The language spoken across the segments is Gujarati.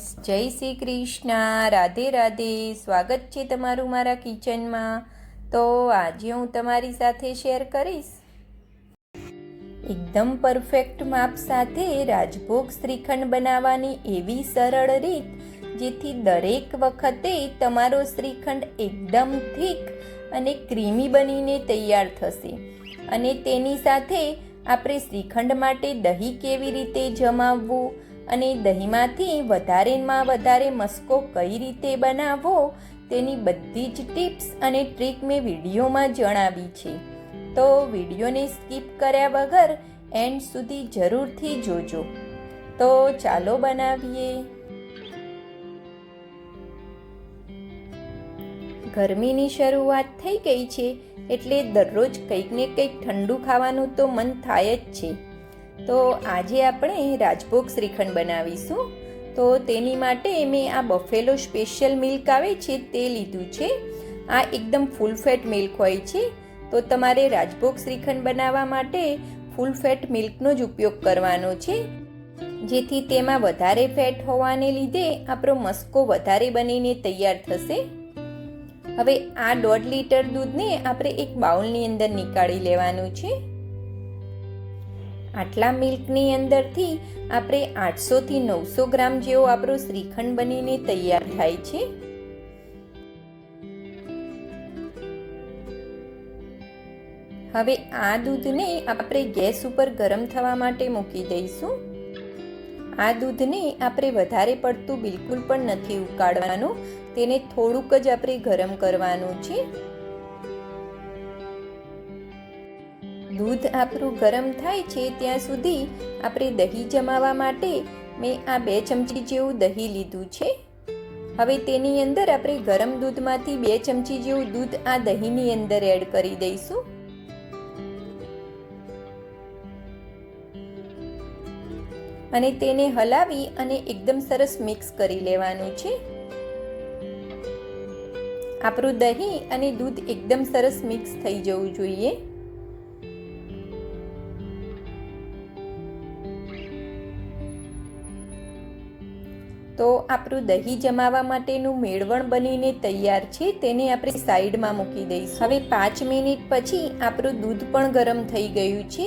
ફ્રેન્ડ્સ જય શ્રી કૃષ્ણ. રાધે રાધે. સ્વાગત છે તમારું મારા કિચનમાં. તો આજે હું તમારી સાથે શેર કરીશ. એકદમ પરફેક્ટ માપ સાથે રાજભોગ શ્રીખંડ બનાવવાની એવી સરળ રીત, જેથી દરેક વખતે તમારો શ્રીખંડ એકદમ થીક અને ક્રીમી બનીને તૈયાર થશે. અને તેની સાથે આપણે શ્રીખંડ માટે દહીં કેવી રીતે જમાવવું અને દહીંમાંથી વધારેમાં વધારે મસ્કો કઈ રીતે બનાવવો તેની બધી જ ટિપ્સ અને ટ્રીક મેં વિડીયોમાં જણાવી છે. તો વિડીયોને સ્કીપ કર્યા વગર એન્ડ સુધી જરૂરથી જોજો. તો ચાલો બનાવીએ. ગરમીની શરૂઆત થઈ ગઈ છે એટલે દરરોજ કંઈક ને કંઈક ઠંડુ ખાવાનું તો મન થાય જ છે. તો આજે આપણે રાજભોગ શ્રીખંડ બનાવીશું. તો તેની માટે મેં આ બફેલો સ્પેશિયલ મિલ્ક આવે છે તે લીધું છે. આ એકદમ ફૂલ ફેટ મિલ્ક હોય છે. તો તમારે રાજભોગ શ્રીખંડ બનાવવા માટે ફૂલ ફેટ મિલ્કનો જ ઉપયોગ કરવાનો છે. જેથી તેમાં વધારે ફેટ હોવાને લીધે આપણો મસ્કો વધારે બનીને તૈયાર થશે. હવે આ દોઢ લીટર દૂધને આપણે એક બાઉલની અંદર નીકાળી લેવાનું છે. આટલા મિલ્કની અંદરથી આપણે આઠસોથી નવસો ગ્રામ જેવો આપણો શ્રીખંડ બનીને તૈયાર થાય છે. હવે આ દૂધને આપણે ગેસ ઉપર ગરમ થવા માટે મૂકી દઈશું. આ દૂધને આપણે વધારે પડતું બિલકુલ પણ નથી ઉકાળવાનું, તેને થોડુંક જ આપણે ગરમ કરવાનું છે. દૂધ આપણું ગરમ થાય છે ત્યાં સુધી આપણે દહીં જમાવા માટે મેં આ બે ચમચી જેવું દહીં લીધું છે. હવે તેની અંદર આપણે ગરમ દૂધમાંથી બે ચમચી જેવું દૂધ આ દહીંની અંદર એડ કરી દઈશું. અને તેને હલાવી અને એકદમ સરસ મિક્સ કરી લેવાનું છે. આપણું દહીં અને દૂધ એકદમ સરસ મિક્સ થઈ જવું જોઈએ. તો આપણું દહીં જમાવા માટેનું મેળવણ બનીને તૈયાર છે, તેને આપણે સાઈડમાં મૂકી દઈશું. હવે પાંચ મિનિટ પછી આપણું દૂધ પણ ગરમ થઈ ગયું છે.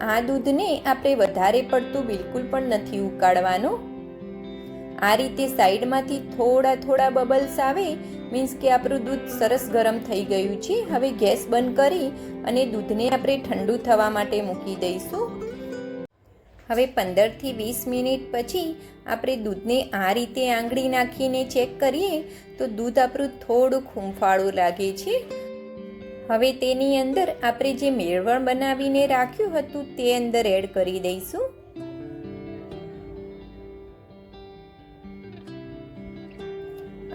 આ દૂધને આપણે વધારે પડતું બિલકુલ પણ નથી ઉકાળવાનું. આ રીતે સાઈડમાંથી થોડા થોડા બબલ્સ આવે, મીન્સ કે આપણું દૂધ સરસ ગરમ થઈ ગયું છે. હવે ગેસ બંધ કરી અને દૂધને આપણે ઠંડુ થવા માટે મૂકી દઈશું. હવે પંદરથી વીસ મિનિટ પછી આપણે દૂધને આ રીતે આંગળી નાખીને ચેક કરીએ, તો દૂધ આપણું થોડું ખૂંફાળું લાગે છે. હવે તેની અંદર આપણે જે મેળવણ બનાવીને રાખ્યું હતું તે અંદર એડ કરી દઈશું.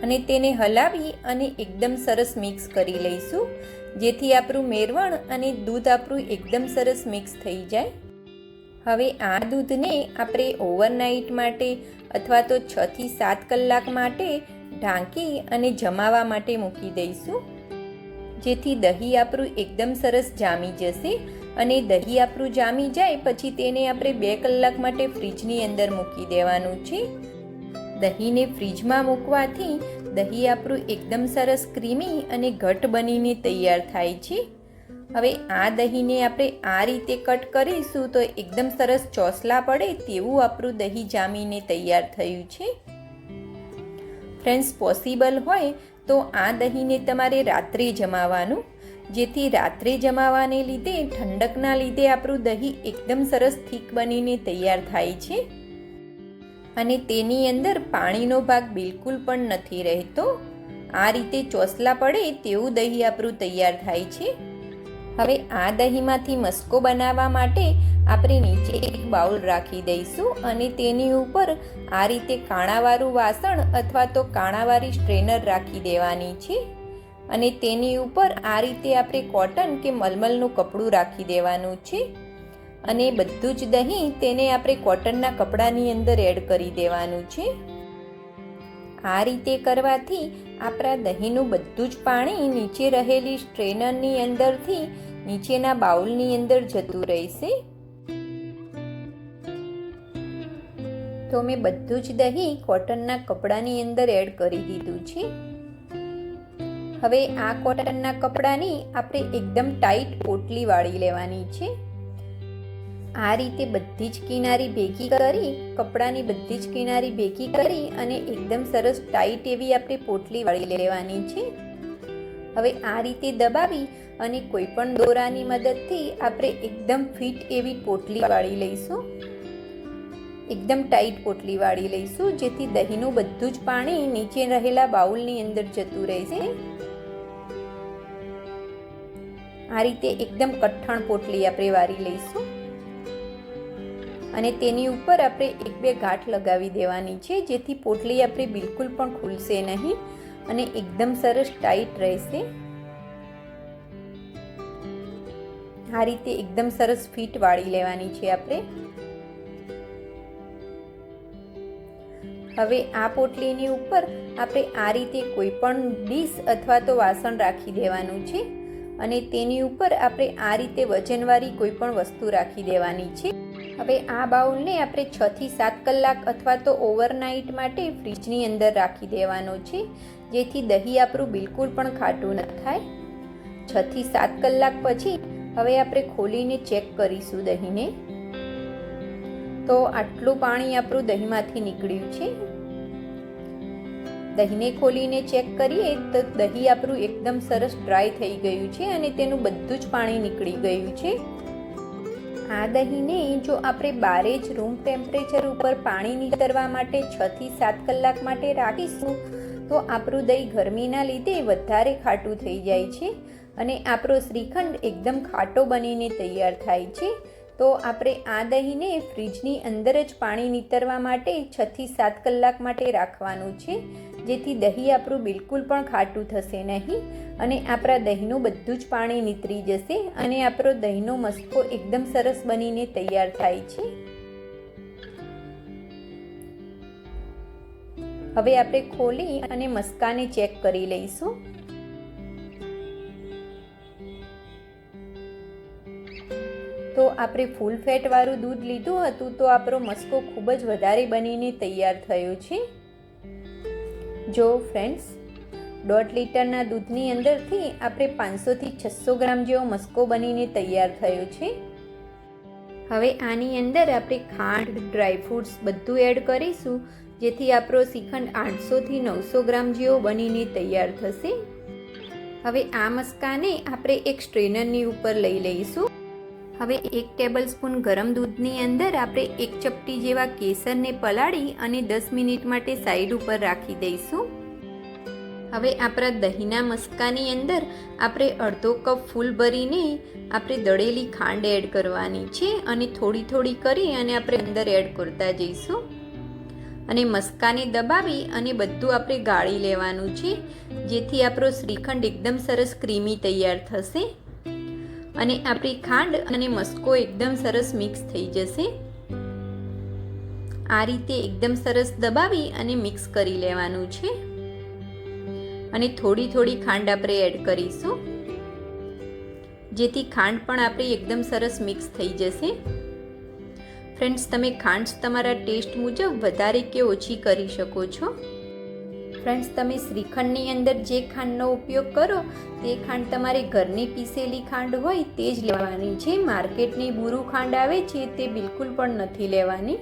અને તેને હલાવી અને એકદમ સરસ મિક્સ કરી લઈશું, જેથી આપણું મેરવણ અને દૂધ આપણું એકદમ સરસ મિક્સ થઈ જાય. હવે આ દૂધને આપણે ઓવરનાઇટ માટે અથવા તો છથી સાત કલાક માટે ઢાંકી અને જમાવા માટે મૂકી દઈશું. જેથી દહીં આપણું એકદમ સરસ જામી જશે અને દહીં આપણું જામી જાય પછી તેને આપણે બે કલાક માટે ફ્રીજની અંદર મૂકી દેવાનું છે. દહીંને ફ્રીજમાં મૂકવાથી દહીં આપણું એકદમ સરસ ક્રીમી અને ઘટ બનીને તૈયાર થાય છે. હવે આ દહીંને આપણે આ રીતે કટ કરીશું તો એકદમ સરસ ચોસલા પડે તેવું આપણું દહીં જામીને તૈયાર થયું છે. ફ્રેન્ડ્સ, પોસિબલ હોય તો આ દહીંને તમારે રાત્રે જમાવાનું. જેથી રાત્રે જમાવાને લીધે, ઠંડકના લીધે આપણું દહીં એકદમ સરસ થીક બનીને તૈયાર થાય છે. અને તેની અંદર પાણીનો ભાગ બિલકુલ પણ નથી રહેતો. આ રીતે ચોસલા પડે તેવું દહીં આપણું તૈયાર થાય છે. હવે આ દહીંમાંથી મસ્કો બનાવવા માટે આપણે નીચે એક બાઉલ રાખી દઈશું અને તેની ઉપર આ રીતે કાણાવાળું વાસણ અથવા તો કાણાવાળી સ્ટ્રેનર રાખી દેવાની છે. અને તેની ઉપર આ રીતે આપણે કોટન કે મલમલનું કપડું રાખી દેવાનું છે. અને બધું જ દહીં તેને આપણે કોટનના કપડાની અંદર એડ કરી દેવાનું છે. આ રીતે કરવાથી આપણા દહીંનું બધું જ પાણી નીચે રહેલી સ્ટ્રેનરની અંદરથી નીચેના બાઉલની અંદર જતું રહેશે. તો મેં બધું જ દહીં કોટનના કપડાની અંદર એડ કરી દીધું છે. હવે આ કોટનના કપડાની આપણે એકદમ ટાઈટ પોટલી વાળી લેવાની છે. આ રીતે બધી જ કિનારી ભેગી કરી, કપડાની બધી જ કિનારી ભેગી કરી અને એકદમ સરસ ટાઈટ એવી આપણે પોટલી વાળી લેવાની છે. હવે આ રીતે દબાવી અને કોઈ પણ દોરાની મદદથી આપણે એકદમ ફિટ એવી પોટલી વાળી લઈશું. એકદમ ટાઈટ પોટલી વાળી લઈશું, જેથી દહીંનું બધું જ પાણી નીચે રહેલા બાઉલની અંદર જતું રહેશે આ રીતે એકદમ કઠણ પોટલી આપણે વારી લઈશું. અને તેની ઉપર આપણે એક બે ગાંઠ લગાવી દેવાની છે, જેથી પોટલી આપણી બિલકુલ પણ ખુલશે નહીં. અને એકદમ સરસ ટાઈટ રહેશે. આ રીતે એકદમ સરસ ફિટ વાળી લેવાની છે આપણે. હવે આ પોટલીની ઉપર આપણે આ રીતે કોઈ પણ ડીશ અથવા તો વાસણ રાખી દેવાનું છે. અને તેની ઉપર આપણે આ રીતે વજનવાળી કોઈ પણ વસ્તુ રાખી દેવાની છે. હવે આ બાઉલને આપણે છથી સાત કલાક અથવા તો ઓવરનાઇટ માટે ફ્રીજની અંદર રાખી દેવાનો છે. જેથી દહીં આપણું બિલકુલ પણ ખાટું ન થાય. છ થી સાત કલાક પછી હવે આપણે ખોલીને ચેક કરીશું દહીંને. તો આટલું પાણી આપણું દહીંમાંથી નીકળ્યું છે. દહીંને ખોલીને ચેક કરીએ તો દહીં આપણું એકદમ સરસ ડ્રાય થઈ ગયું છે અને તેનું બધું જ પાણી નીકળી ગયું છે. આ દહીંને જો આપણે બારે જ રૂમ ટેમ્પરેચર ઉપર પાણી નીતરવા માટે છથી સાત કલાક માટે રાખીશું તો આપણું દહીં ગરમીના લીધે વધારે ખાટું થઈ જાય છે અને આપણો શ્રીખંડ એકદમ ખાટો બનીને તૈયાર થાય છે. તો આપણે આ દહીંને ફ્રીજની અંદર જ પાણી નીતરવા માટે છથી સાત કલાક માટે રાખવાનું છે. જેથી દહીં આપણું બિલકુલ પણ ખાટું થશે નહીં અને આપણા દહીંનું બધું જ પાણી નીતરી જશે અને આપણો દહીંનો મસ્કો એકદમ સરસ બનીને તૈયાર થાય છે. હવે આપણે ખોલી અને મસ્કાને ચેક કરી લઈશું. તો આપણે ફૂલ ફેટવાળું દૂધ લીધું હતું તો આપણો મસ્કો ખૂબ જ વધારે બનીને તૈયાર થયો છે. જો ફ્રેન્ડ્સ દોઢ લીટરના દૂધની અંદરથી આપણે પાંચસોથી છસો ગ્રામ જેવો મસ્કો બનીને તૈયાર થયો છે. હવે આની અંદર આપણે ખાંડ, ડ્રાયફ્રૂટ્સ બધું એડ કરીશું જેથી આપણો શ્રીખંડ આઠસોથી નવસો ગ્રામ જેવો બનીને તૈયાર થશે. હવે આ મસ્કાને આપણે એક સ્ટ્રેનરની ઉપર લઈ લઈશું. હવે એક ટેબલ સ્પૂન ગરમ દૂધની અંદર આપણે એક ચપટી જેવા કેસરને પલાળી અને દસ મિનિટ માટે સાઈડ ઉપર રાખી દઈશું. હવે આપણા દહીંના મસ્કાની અંદર આપણે અડધો કપ ફૂલ ભરીને આપણે દળેલી ખાંડ એડ કરવાની છે અને થોડી થોડી કરી અને આપણે અંદર એડ કરતા જઈશું. અને મસ્કાને દબાવી અને બધું આપણે ગાળી લેવાનું છે, જેથી આપણો શ્રીખંડ એકદમ સરસ ક્રીમી તૈયાર થશે. અને આપણી ખાંડ અને મસ્કો એકદમ સરસ મિક્સ થઈ જશે. આ રીતે એકદમ સરસ દબાવી અને મિક્સ કરી લેવાનું છે. અને થોડી થોડી ખાંડ આપણે એડ કરીશું. જેથી ખાંડ પણ આપણી એકદમ સરસ મિક્સ થઈ જશે. ફ્રેન્ડ્સ તમે ખાંડ તમારા ટેસ્ટ મુજબ વધારે કે ઓછી કરી શકો છો? ફ્રેન્ડ્સ તમે શ્રીખંડની અંદર જે ખાંડનો ઉપયોગ કરો, તે ખાંડ તમારે ઘરની પીસેલી ખાંડ હોય તે જ લેવાની છે. માર્કેટની બુરુ ખાંડ આવે છે તે બિલકુલ પણ નથી લેવાની.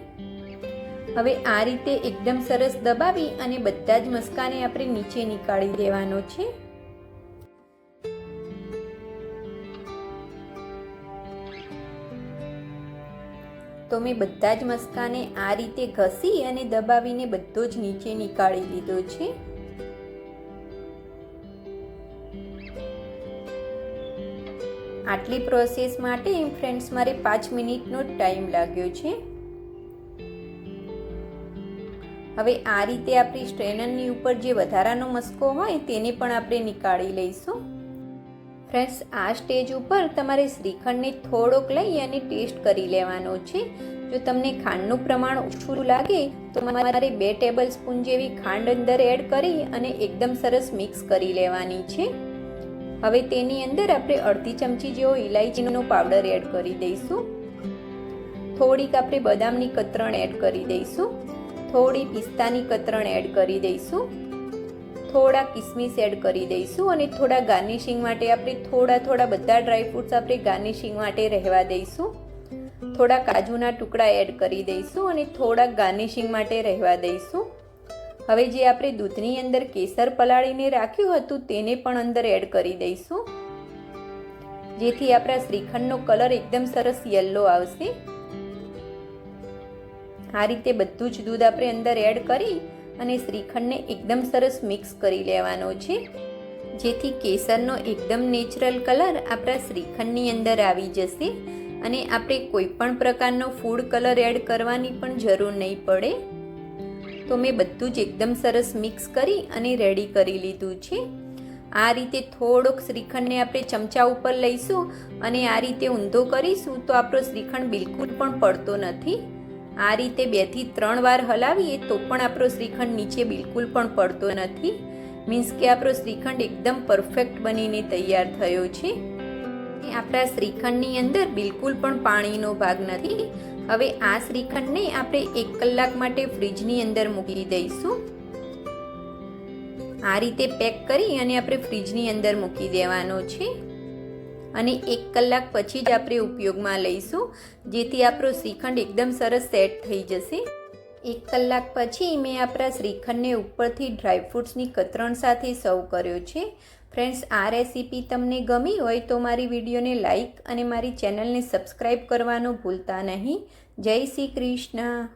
હવે આ રીતે એકદમ સરસ દબાવી અને બધા જ મસ્કાને આપણે નીચે નીકાળી દેવાનો છે. તો મેં બધા જ મસ્કાને આ રીતે ઘસી અને દબાવીને બધો જ નીચે નીકાળી લીધો છે. આટલી પ્રોસેસ માટે ફ્રેન્ડ્સ, મારે પાંચ મિનિટનો ટાઈમ લાગ્યો છે. હવે આ રીતે આપણી સ્ટ્રેનરની ઉપર જે વધારાનો મસ્કો હોય, તેને પણ આપણે નીકાળી લઈશું. ફ્રેન્ડ્સ, આ સ્ટેજ ઉપર તમારે શ્રીખંડને થોડોક લઈ અને ટેસ્ટ કરી લેવાનો છે. જો તમને ખાંડનું પ્રમાણ ઓછું લાગે, તો તમારે બે ટેબલ સ્પૂન જેવી ખાંડ અંદર એડ કરી અને એકદમ સરસ મિક્સ કરી લેવાની છે. હવે તેની અંદર આપણે અડધી ચમચી જેવો ઇલાયચીનો પાવડર એડ કરી દઈશું. થોડીક આપણે બદામની કતરણ એડ કરી દઈશું. થોડી પિસ્તાની કતરણ એડ કરી દઈશું. થોડા કિસમિસ એડ કરી દઈશું અને થોડા ગાર્નિશિંગ માટે આપણે થોડા થોડા બધા ડ્રાયફ્રૂટ્સ આપણે ગાર્નિશિંગ માટે રહેવા દઈશું. થોડા કાજુના ટુકડા એડ કરી દઈશું અને થોડા ગાર્નિશિંગ માટે રહેવા દઈશું. હવે જે આપણે દૂધની અંદર કેસર પલાળીને રાખ્યું હતું તેને પણ અંદર એડ કરી દઈશું. જેથી આપણા શ્રીખંડનો કલર એકદમ સરસ યલો આવશે. આ રીતે બધું જ દૂધ આપણે અંદર એડ કરી અને શ્રીખંડને એકદમ સરસ મિક્સ કરી લેવાનો છે. જેથી કેસરનો એકદમ નેચરલ કલર આપણા શ્રીખંડની અંદર આવી જશે અને આપણે કોઈ પણ પ્રકારનો ફૂડ કલર એડ કરવાની પણ જરૂર નહીં પડે. તો મેં બધું જ એકદમ સરસ મિક્સ કરી અને રેડી કરી લીધું છે. આ રીતે થોડોક શ્રીખંડને આપણે ચમચા ઉપર લઈશું અને આ રીતે ઊંધો કરીશું તો આપણો શ્રીખંડ બિલકુલ પણ પડતો નથી. આ રીતે બેથી ત્રણ વાર હલાવીએ તો પણ આપણો શ્રીખંડ નીચે બિલકુલ પણ પડતો નથી. મીન્સ કે આપણો શ્રીખંડ એકદમ પરફેક્ટ બનીને તૈયાર થયો છે. આપણા શ્રીખંડની અંદર બિલકુલ પણ પાણીનો ભાગ નથી. હવે આ શ્રીખંડને આપણે એક કલાક માટે ફ્રીજની અંદર મૂકી દઈશું. આ રીતે પેક કરી અને આપણે ફ્રીજની અંદર મૂકી દેવાનો છે. અને એક કલાક પછી જ આપણે ઉપયોગમાં લઈશું. જેથી આપણો શ્રીખંડ એકદમ સરસ સેટ થઈ જશે. એક કલાક પછી મેં આપણા શ્રીખંડને ઉપરથી ડ્રાયફ્રૂટ્સની કતરણ સાથે સર્વ કર્યો છે. ફ્રેન્ડ્સ આ રેસીપી તમને ગમી હોય તો મારી વિડીયોને લાઈક અને મારી ચેનલને સબસ્ક્રાઈબ કરવાનું ભૂલતા નહીં. જય શ્રી કૃષ્ણ.